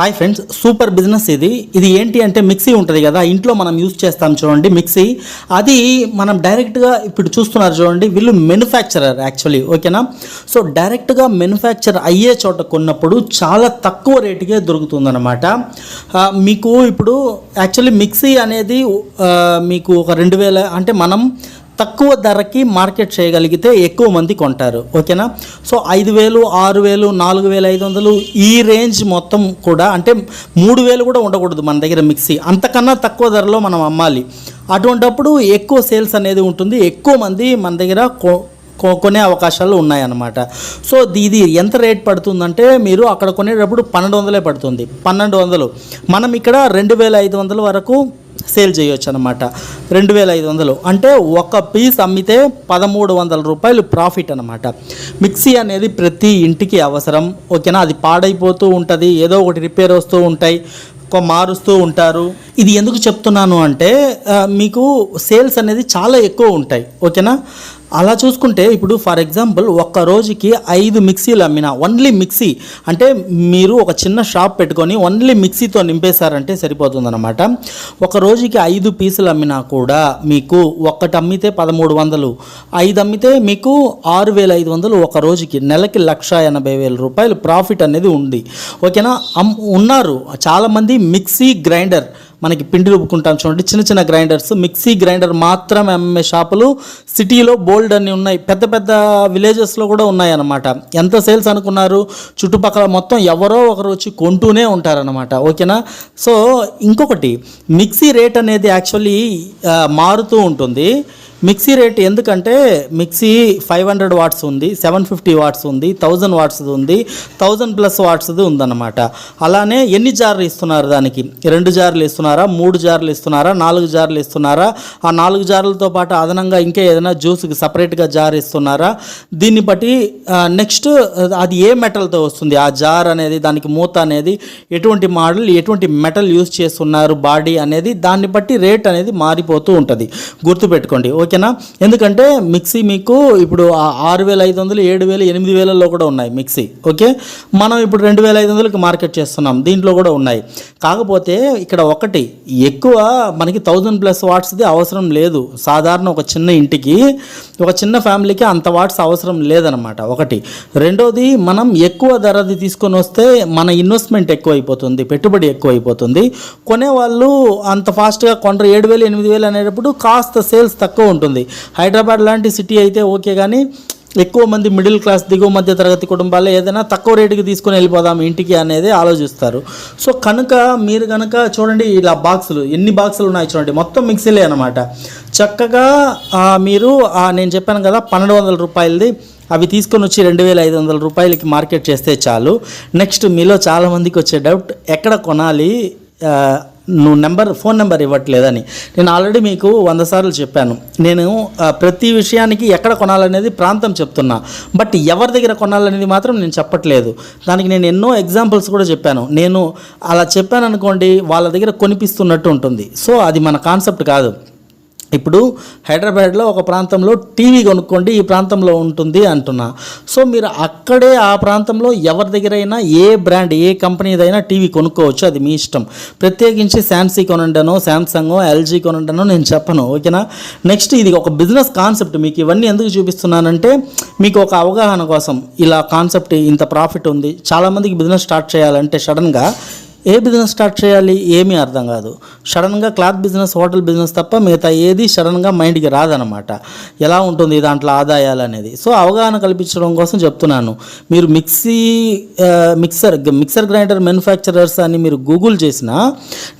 Hi friends super business ఇది. ఇది ఏంటి అంటే మిక్సీ ఉంటుంది కదా ఇంట్లో మనం యూజ్ చేస్తాం చూడండి మిక్సీ. అది మనం డైరెక్ట్గా ఇప్పుడు చూస్తున్నారు చూడండి వీళ్ళు మెనుఫ్యాక్చరర్ యాక్చువల్లీ ఓకేనా సో డైరెక్ట్గా మెనుఫ్యాక్చర్ అయ్యే చోట కొన్నప్పుడు చాలా తక్కువ రేటుకే దొరుకుతుందన్నమాట. మీకు ఇప్పుడు యాక్చువల్లీ మిక్సీ అనేది మీకు ఒక రెండు వేల అంటే మనం తక్కువ ధరకి మార్కెట్ చేయగలిగితే ఎక్కువ మంది కొంటారు. ఓకేనా? సో ఐదు వేలు ఆరు వేలు నాలుగు వేలు ఐదు వందలు ఈ రేంజ్ మొత్తం కూడా అంటే మూడు వేలు కూడా ఉండకూడదు మన దగ్గర మిక్సీ. అంతకన్నా తక్కువ ధరలో మనం అమ్మాలి. అటువంటప్పుడు ఎక్కువ సేల్స్ అనేది ఉంటుంది. ఎక్కువ మంది మన దగ్గర కో కొ- కొనే అవకాశాలు ఉన్నాయన్నమాట. సో ఇది ఎంత రేట్ పడుతుందంటే మీరు అక్కడ కొనేటప్పుడు పన్నెండు వందలే పడుతుంది. పన్నెండు వందలు. మనం ఇక్కడ రెండు వేల ఐదు వందల వరకు సేల్ చేయొచ్చు అనమాట రెండు వేల ఐదు వందలు. అంటే ఒక పీస్ అమ్మితే పదమూడు వందల రూపాయలు ప్రాఫిట్ అనమాట మిక్సీ అనేది ప్రతి ఇంటికి అవసరం. ఓకేనా? అది పాడైపోతూ ఉంటుంది. ఏదో ఒకటి రిపేర్ వస్తూ ఉంటాయి. మారుస్తూ ఉంటారు. ఇది ఎందుకు చెప్తున్నాను అంటే మీకు సేల్స్ అనేది చాలా ఎక్కువ ఉంటాయి. ఓకేనా? అలా చూసుకుంటే ఇప్పుడు ఫర్ ఎగ్జాంపుల్ ఒక్క రోజుకి ఐదు మిక్సీలు అమ్మిన ఓన్లీ మిక్సీ అంటే మీరు ఒక చిన్న షాప్ పెట్టుకొని ఓన్లీ మిక్సీతో నింపేశారంటే సరిపోతుందన్నమాట. ఒక రోజుకి ఐదు పీసులు అమ్మినా కూడా మీకు ఒక్కటి అమ్మితే పదమూడు వందలు ఐదు అమ్మితే మీకు ఆరు వేల ఐదు వందలు ఒక రోజుకి నెలకి లక్ష ఎనభై వేల రూపాయలు ప్రాఫిట్ అనేది ఉంది. ఓకేనా? అమ్ ఉన్నారు. చాలామంది మిక్సీ గ్రైండర్ మనకి పిండి రుబ్బుకుంటాం చూడండి. చిన్న చిన్న గ్రైండర్స్ మిక్సీ గ్రైండర్ మాత్రమే అమ్మే షాపులు సిటీలో బోల్డ్ అన్ని ఉన్నాయి. పెద్ద పెద్ద విలేజెస్లో కూడా ఉన్నాయి అన్నమాట ఎంత సేల్స్ అనుకున్నారు? చుట్టుపక్కల మొత్తం ఎవరో ఒకరు వచ్చి కొంటూనే ఉంటారనమాట ఓకేనా? సో ఇంకొకటి మిక్సీ రేట్ అనేది యాక్చువల్లీ మారుతూ ఉంటుంది. మిక్సీ రేట్ ఎందుకంటే మిక్సీ ఫైవ్ హండ్రెడ్ వాట్స్ ఉంది సెవెన్ ఫిఫ్టీ వాట్స్ ఉంది థౌజండ్ వాట్స్ది ఉంది థౌజండ్ ప్లస్ వాట్స్ది ఉందన్నమాట. అలానే ఎన్ని జార్లు ఇస్తున్నారు దానికి? రెండు జార్లు ఇస్తున్నారా? మూడు జార్లు ఇస్తున్నారా? నాలుగు జార్లు ఇస్తున్నారా? ఆ నాలుగు జార్లతో పాటు అదనంగా ఇంకా ఏదైనా జ్యూస్కి సపరేట్గా జార్ ఇస్తున్నారా? దీన్ని బట్టి నెక్స్ట్ అది ఏ మెటల్తో వస్తుంది? ఆ జార్ అనేది దానికి మూత అనేది ఎటువంటి మోడల్ ఎటువంటి మెటల్ యూస్ చేస్తున్నారు బాడీ అనేది దాన్ని బట్టి రేట్ అనేది మారిపోతూ ఉంటుంది. గుర్తుపెట్టుకోండి. ఓకే. ఓకేనా? ఎందుకంటే మిక్సీ మీకు ఇప్పుడు ఆరు వేల ఐదు వందలు ఏడు వేలు ఎనిమిది వేలలో కూడా ఉన్నాయి మిక్సీ ఓకే? మనం ఇప్పుడు రెండు వేల ఐదు వందలకి మార్కెట్ చేస్తున్నాం దీంట్లో కూడా ఉన్నాయి. కాకపోతే ఇక్కడ ఒకటి ఎక్కువ మనకి థౌజండ్ ప్లస్ వాట్స్ది అవసరం లేదు. సాధారణ ఒక చిన్న ఇంటికి ఒక చిన్న ఫ్యామిలీకి అంత వాట్స్ అవసరం లేదనమాట. ఒకటి. రెండోది మనం ఎక్కువ ధరది తీసుకొని వస్తే మన ఇన్వెస్ట్మెంట్ ఎక్కువ అయిపోతుంది పెట్టుబడి ఎక్కువ అయిపోతుంది కొనేవాళ్ళు అంత ఫాస్ట్గా కొండ ఏడు వేలు ఎనిమిది వేలు అనేటప్పుడు కాస్త సేల్స్ తక్కువ ఉంటుంది ఉంటుంది. హైదరాబాద్ లాంటి సిటీ అయితే ఓకే కానీ ఎక్కువ మంది మిడిల్ క్లాస్ దిగువ మధ్య తరగతి కుటుంబాలు ఏదైనా తక్కువ రేటుకి తీసుకొని వెళ్ళిపోదాం ఇంటికి అనేది ఆలోచిస్తారు. సో కనుక మీరు కనుక చూడండి ఇలా బాక్సులు ఎన్ని బాక్సులు ఉన్నాయి చూడండి. మొత్తం మిక్సీలే అనమాట చక్కగా మీరు నేను చెప్పాను కదా పన్నెండు వందల రూపాయలది అవి తీసుకొని వచ్చి రెండు వేల ఐదు వందల రూపాయలకి మార్కెట్ చేస్తే చాలు. నెక్స్ట్ మీలో చాలామందికి వచ్చే డౌట్ ఎక్కడ కొనాలి నువ్వు నెంబర్ ఫోన్ నెంబర్ ఇవ్వట్లేదని. నేను ఆల్రెడీ మీకు వంద సార్లు చెప్పాను. నేను ప్రతి విషయానికి ఎక్కడ కొనాలనేది ప్రాంతం చెప్తున్నా. బట్ ఎవరి దగ్గర కొనాలనేది మాత్రం నేను చెప్పట్లేదు. దానికి నేను ఎన్నో ఎగ్జాంపుల్స్ కూడా చెప్పాను. నేను అలా చెప్పాను అనుకోండి వాళ్ళ దగ్గర కొనిపిస్తున్నట్టు ఉంటుంది. సో అది మన కాన్సెప్ట్ కాదు. ఇప్పుడు హైదరాబాద్లో ఒక ప్రాంతంలో టీవీ కొనుక్కోండి ఈ ప్రాంతంలో ఉంటుంది అంటున్నా. సో మీరు అక్కడే ఆ ప్రాంతంలో ఎవరి దగ్గరైనా ఏ బ్రాండ్ ఏ కంపెనీదైనా టీవీ కొనుక్కోవచ్చు అది మీ ఇష్టం. ప్రత్యేకించి శాంసీ కొనండనో శాంసంగ్ ఎల్జీ కొనండనో నేను చెప్పను ఓకేనా? నెక్స్ట్ ఇది ఒక బిజినెస్ కాన్సెప్ట్ మీకు ఇవన్నీ ఎందుకు చూపిస్తున్నానంటే మీకు ఒక అవగాహన కోసం. ఇలా కాన్సెప్ట్ ఇంత ప్రాఫిట్ ఉంది. చాలామందికి బిజినెస్ స్టార్ట్ చేయాలంటే సడన్గా ఏ బిజినెస్ స్టార్ట్ చేయాలి ఏమీ అర్థం కాదు. సడన్గా క్లాత్ బిజినెస్ హోటల్ బిజినెస్ తప్ప మిగతా ఏది సడన్గా మైండ్కి రాదనమాట ఎలా ఉంటుంది దాంట్లో ఆదాయాలు అనేది? సో అవగాహన కల్పించడం కోసం చెప్తున్నాను. మీరు mixie mixer mixer grinder manufacturers అని మీరు గూగుల్ చేసినా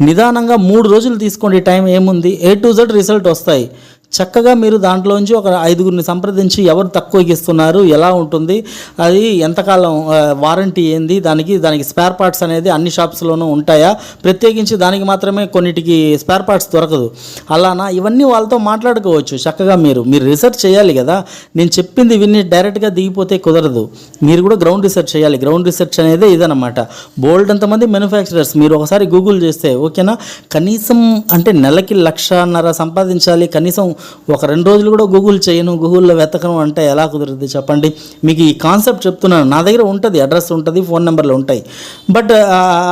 నిదానంగా మూడు రోజులు తీసుకోండి. టైం ఏముంది? ఏ టు జెడ్ రిజల్ట్ వస్తాయి. చక్కగా మీరు దాంట్లోంచి ఒక ఐదుగురిని సంప్రదించి ఎవరు తక్కువకి ఇస్తున్నారు ఎలా ఉంటుంది అది ఎంతకాలం వారంటీ ఏంది దానికి దానికి స్పేర్ పార్ట్స్ అనేది అన్ని షాప్స్లోనూ ఉంటాయా? ప్రత్యేకించి దానికి మాత్రమే కొన్నిటికి స్పేర్ పార్ట్స్ దొరకదు. అలానా? ఇవన్నీ వాళ్ళతో మాట్లాడుకోవచ్చు చక్కగా మీరు. మీరు రీసెర్చ్ చేయాలి కదా. నేను చెప్పింది విని డైరెక్ట్గా దిగిపోతే కుదరదు. మీరు కూడా గ్రౌండ్ రీసెర్చ్ చేయాలి. గ్రౌండ్ రీసెర్చ్ అనేది ఇదనమాట బోల్డ్ అంతమంది మ్యానుఫ్యాక్చరర్స్? మీరు ఒకసారి గూగుల్ చేస్తే ఓకేనా? కనీసం అంటే నెలకి లక్షన్నర సంపాదించాలి కనీసం ఒక రెండు రోజులు కూడా గూగుల్ చేయను గూగుల్లో వెతకను అంటే ఎలా కుదురుతుంది చెప్పండి? మీకు ఈ కాన్సెప్ట్ చెప్తున్నాను. నా దగ్గర ఉంటుంది అడ్రస్ ఉంటుంది ఫోన్ నెంబర్లు ఉంటాయి. బట్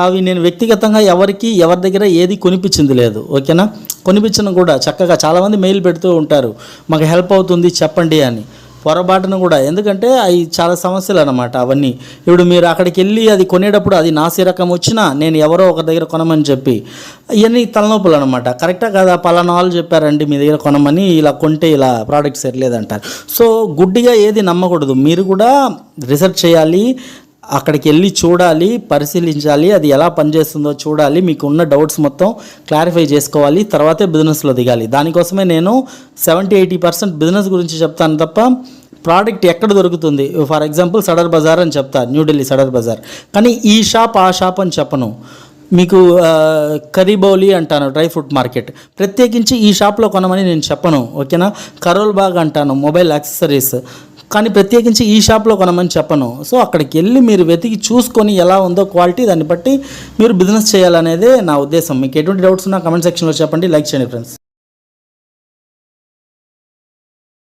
అవి నేను వ్యక్తిగతంగా ఎవరికి ఎవరి దగ్గర ఏది కొనిపించింది లేదు ఓకేనా? కొనిపించను కూడా. చక్కగా చాలామంది మెయిల్ పెడుతూ ఉంటారు. మాకు హెల్ప్ అవుతుంది చెప్పండి అని. పొరపాటున కూడా. ఎందుకంటే అవి చాలా సమస్యలు అనమాట అవన్నీ. ఇప్పుడు మీరు అక్కడికి వెళ్ళి అది కొనేటప్పుడు అది నాసి రకం వచ్చినా నేను ఎవరో ఒక దగ్గర కొనమని చెప్పి ఇవన్నీ తలనొప్పులు అనమాట కరెక్టా కదా? పలానా వాళ్ళు చెప్పారండి మీ దగ్గర కొనమని ఇలా కొంటే ఇలా ప్రోడక్ట్ సరిలేదంటారు. సో గుడ్డిగా ఏది నమ్మకూడదు. మీరు కూడా రీసెర్చ్ చేయాలి అక్కడికి వెళ్ళి చూడాలి పరిశీలించాలి అది ఎలా పనిచేస్తుందో చూడాలి మీకు ఉన్న డౌట్స్ మొత్తం క్లారిఫై చేసుకోవాలి తర్వాతే బిజినెస్లో దిగాలి. దానికోసమే నేను సెవెంటీ ఎయిటీ పర్సెంట్ బిజినెస్ గురించి చెప్తాను తప్ప ప్రోడక్ట్ ఎక్కడ దొరుకుతుంది? ఫర్ ఎగ్జాంపుల్ సడర్ బజార్ అని చెప్తా న్యూఢిల్లీ సడర్ బజార్. కానీ ఈ షాప్ ఆ షాప్ అని చెప్పను. మీకు కరీబౌలి అంటాను డ్రై ఫ్రూట్ మార్కెట్. ప్రత్యేకించి ఈ షాప్లో కొనమని నేను చెప్పను ఓకేనా? కరోల్ బాగ్ అంటాను మొబైల్ యాక్సెసరీస్. కానీ ప్రత్యేకించి ఈ షాప్లో కొనమని చెప్పను. సో అక్కడికి వెళ్ళి మీరు వెతికి చూసుకొని ఎలా ఉందో క్వాలిటీ దాన్ని బట్టి మీరు బిజినెస్ చేయాలనేదే నా ఉద్దేశం. మీకు ఎటువంటి డౌట్స్ ఉన్నా కమెంట్ సెక్షన్లో చెప్పండి. లైక్ చేయండి ఫ్రెండ్స్.